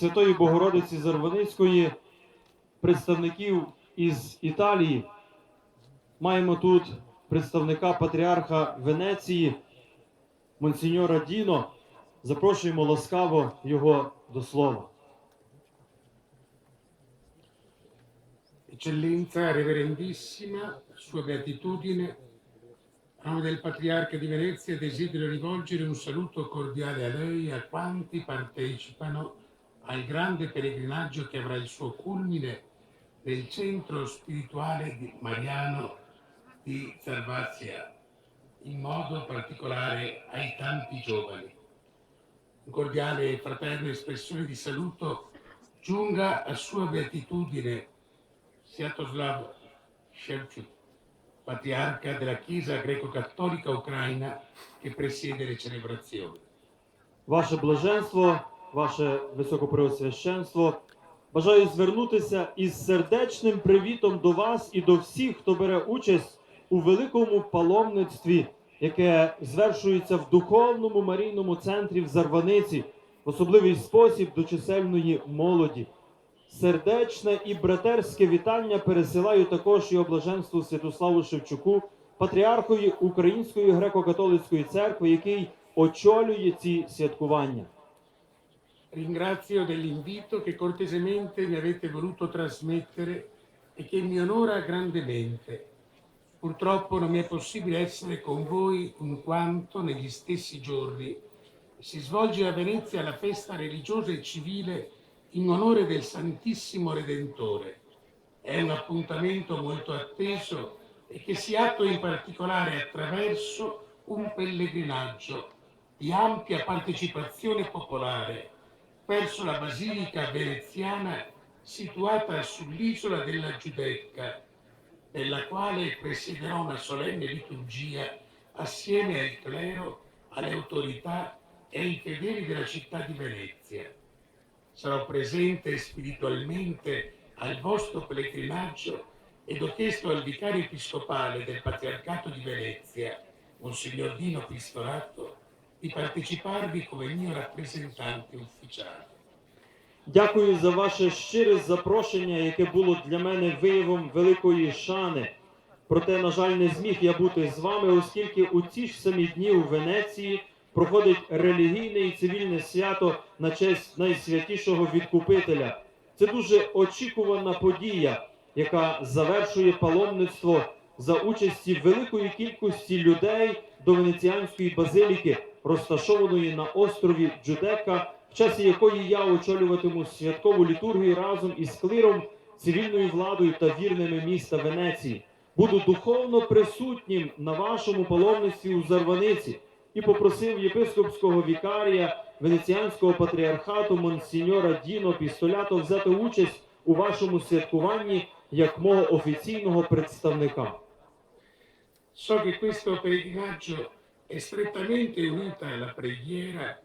Святої Богородиці Зарваницької, представників із Італії. Маємо тут представника патріарха Венеції, монсеньора Діно. Запрошуємо ласкаво його до слова. Eccellenza Reverendissima, Sua Beatitudine, nome del Patriarca di Venezia desidero rivolgere un saluto cordiale a lei e a quanti partecipano al grande pellegrinaggio che avrà il suo culmine nel centro spirituale di Mariano di Salvazia, in modo particolare ai tanti giovani. Un cordiale e fraterna espressione di saluto giunga a Sua Beatitudine Sviatoslav Shevchuk, patriarca della Chiesa greco-cattolica ucraina che presiede le celebrazioni. Ваше блаженство, ваше високопреосвященство, бажаю звернутися із сердечним привітом до вас і до всіх, хто бере участь у великому паломництві, яке звершується в духовному марійному центрі в Зарваниці, в особливий спосіб до чисельної молоді. Сердечне і братерське вітання пересилаю також і облаженству Святославу Шевчуку, патріархові Української греко-католицької церкви, який очолює ці святкування. Ringrazio dell'invito che cortesemente mi avete voluto trasmettere e che mi onora grandemente. Purtroppo non mi è possibile essere con voi in quanto negli stessi giorni si svolge a Venezia la festa religiosa e civile in onore del Santissimo Redentore. È un appuntamento molto atteso e che si attua in particolare attraverso un pellegrinaggio di ampia partecipazione popolare verso la Basilica veneziana situata sull'isola della Giudecca, nella quale presiederò una solenne liturgia assieme al clero, alle autorità e ai fedeli della città di Venezia. Sarò presente spiritualmente al vostro pellegrinaggio ed ho chiesto al vicario episcopale del Patriarcato di Venezia, Monsignor Dino Pistorato, di parteciparvi come mio rappresentante ufficiale. Дякую за ваше щире запрошення, яке було для мене виявом великої шани. Проте, на жаль, не зміг я бути з вами, оскільки у ці ж самі дні у Венеції проходить релігійне і цивільне свято на честь найсвятішого відкупителя. Це дуже очікувана подія, яка завершує паломництво за участі великої кількості людей до Венеціанської базиліки, розташованої на острові Джудека, в часі якої я очолюватиму святкову літургію разом із клиром, цивільною владою та вірними міста Венеції. Буду духовно присутнім на вашому паломництві у Зарваниці і попросив єпископського вікарія Венеціанського патріархату Монсіньора Діно Пістолято взяти участь у вашому святкуванні як мого офіційного представника. So che questo pellegrinaggio è strettamente unito alla preghiera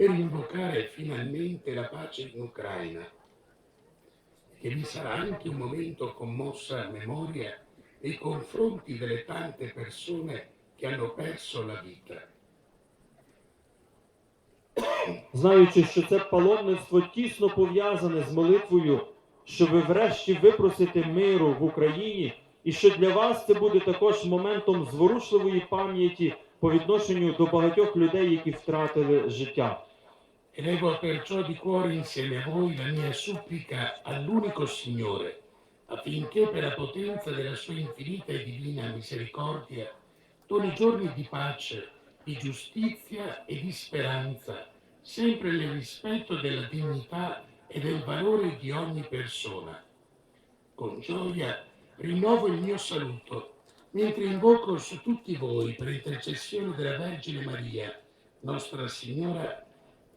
per invocare finalmente la pace in Ucraina, che vi sarà anche un momento commossa memoria nei confronti delle tante persone che hanno perso la vita. знаючи, що це паломництво тісно пов'язане з молитвою, щоб врешті випросити миру в Україні, і що для вас це буде також моментом зворушливої пам'яті по відношенню до багатьох людей, які втратили життя. Elevo perciò di cuore insieme a voi la mia supplica all'unico Signore, affinché per la potenza della sua infinita e divina misericordia doni giorni di pace, di giustizia e di speranza, sempre nel rispetto della dignità e del valore di ogni persona. Con gioia rinnovo il mio saluto, mentre invoco su tutti voi, per intercessione della Vergine Maria, Nostra Signora,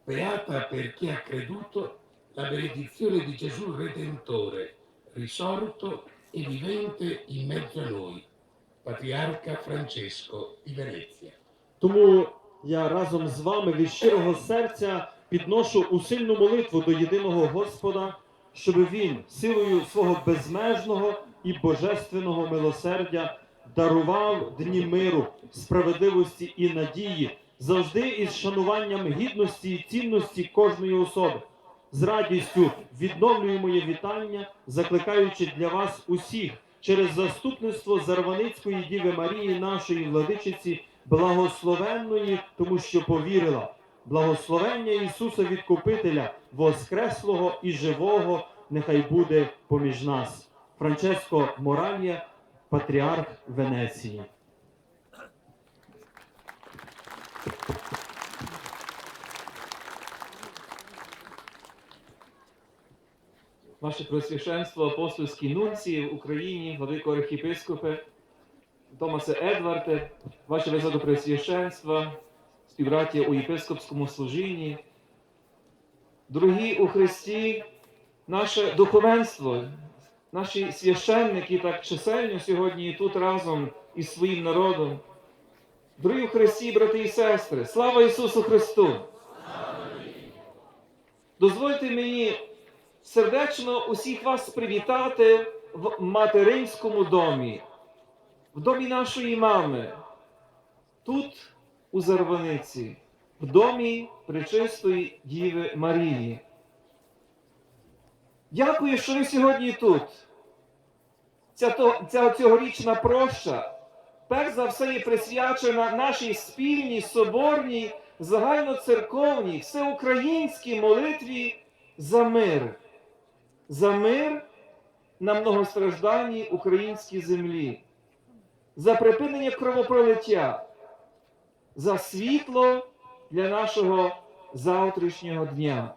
beata per chi ha creduto, la benedizione di Gesù Redentore, risorto e vivente in mezzo a noi, Patriarca Francesco di Venezia. Тому я разом з вами від щирого серця підношу усильну молитву до єдиного Господа, щоб він силою свого безмежного і божественного милосердя дарував дні миру, справедливості і надії, завжди із шануванням гідності і цінності кожної особи. З радістю відновлюю моє вітання, закликаючи для вас усіх через заступництво Зарваницької Діви Марії, нашої владичиці, благословенної, тому що повірила. Благословення Ісуса Відкупителя, Воскреслого і живого, нехай буде поміж нас. Франческо Моравія, патріарх Венеції. Ваше Пресвященство, апостольські нунції в Україні, владико архіпископе, Томасе Едварде, Ваше Високопресвященство, співбраття у єпископському служінні, дорогі у Христі, наше духовенство, наші священники так чисельно сьогодні тут разом із своїм народом. Дорогі Христі, брати і сестри, слава Ісусу Христу! Дозвольте мені сердечно усіх вас привітати в материнському домі, в домі нашої мами, тут, у Зарваниці, в домі Пречистої Діви Марії. Дякую, що ви сьогодні тут. Ця, ця цьогорічна проща, перш за все, є присвячена нашій спільній, соборній, загальноцерковній, всеукраїнській молитві за мир. За мир на многостражданній українській землі, за припинення кровопролиття, за світло для нашого завтрашнього дня.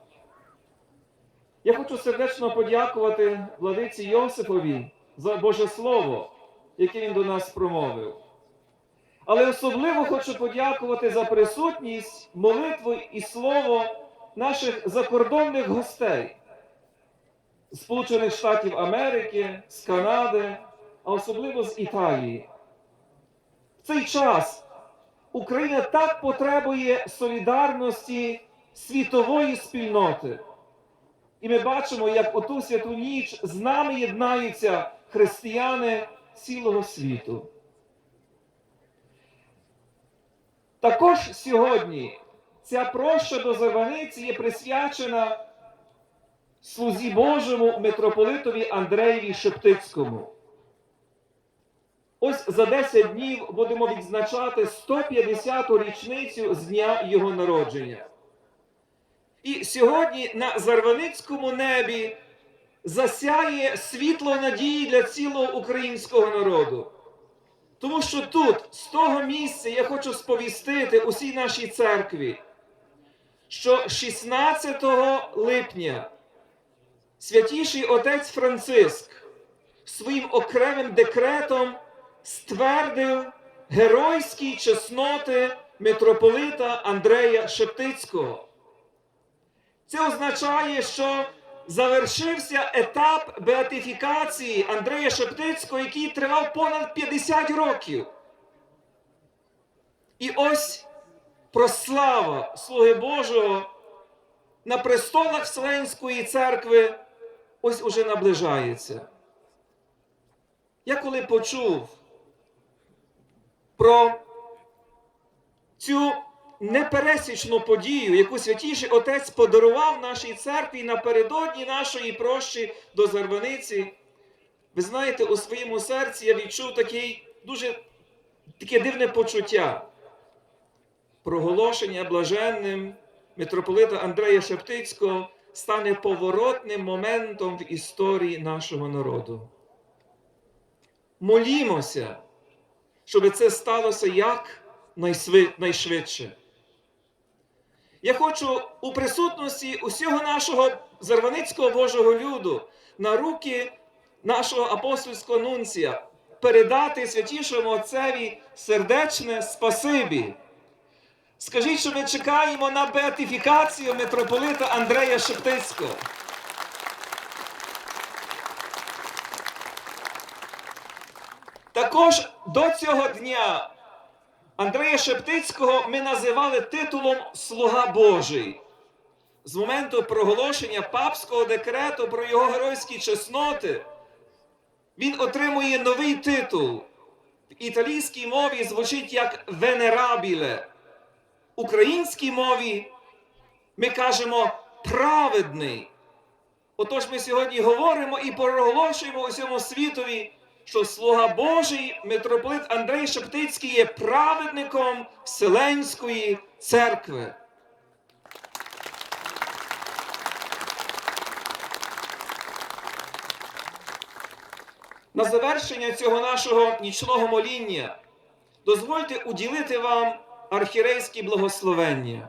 Я хочу сердечно подякувати владиці Йосипові за Боже Слово, яке він до нас промовив. Але особливо хочу подякувати за присутність, молитву і слово наших закордонних гостей. Сполучених Штатів Америки, з Канади, а особливо з Італії. В цей час Україна так потребує солідарності світової спільноти. І ми бачимо, як у ту святу ніч з нами єднаються християни цілого світу. Також сьогодні ця проща до Заваниці є присвячена слузі Божому митрополитові Андреєві Шептицькому. Ось за 10 днів будемо відзначати 150-ту річницю з дня його народження. І сьогодні на Зарваницькому небі засяє світло надії для цілого українського народу. Тому що тут, з того місця, я хочу сповістити усій нашій церкві, що 16 липня Святіший отець Франциск своїм окремим декретом ствердив геройські чесноти митрополита Андрея Шептицького. Це означає, що завершився етап беатифікації Андрея Шептицького, який тривав понад 50 років. І ось прослава Слуги Божого на престолах Вселенської церкви ось уже наближається. Я коли почув про цю непересічну подію, яку святіший отець подарував нашій церкві напередодні нашої прощі до Зарваниці, ви знаєте, у своєму серці я відчув такий дуже таке дивне почуття. Проголошення блаженним митрополита Андрея Шептицького стане поворотним моментом в історії нашого народу. Молімося, щоб це сталося як найшвидше. Я хочу у присутності усього нашого Зарваницького Божого люду на руки нашого апостольського нунція передати святішому Отцеві сердечне спасибі. Скажіть, що ми чекаємо на беатифікацію митрополита Андрея Шептицького. Також до цього дня Андрея Шептицького ми називали титулом Слуга Божий. З моменту проголошення папського декрету про його геройські чесноти він отримує новий титул. В італійській мові звучить як венерабіле. українській мові ми кажемо праведний. Отож ми сьогодні говоримо і проголошуємо усьому світові, що слуга Божий митрополит Андрей Шептицький є праведником Вселенської церкви. На завершення цього нашого нічного моління дозвольте уділити вам архірейські благословення.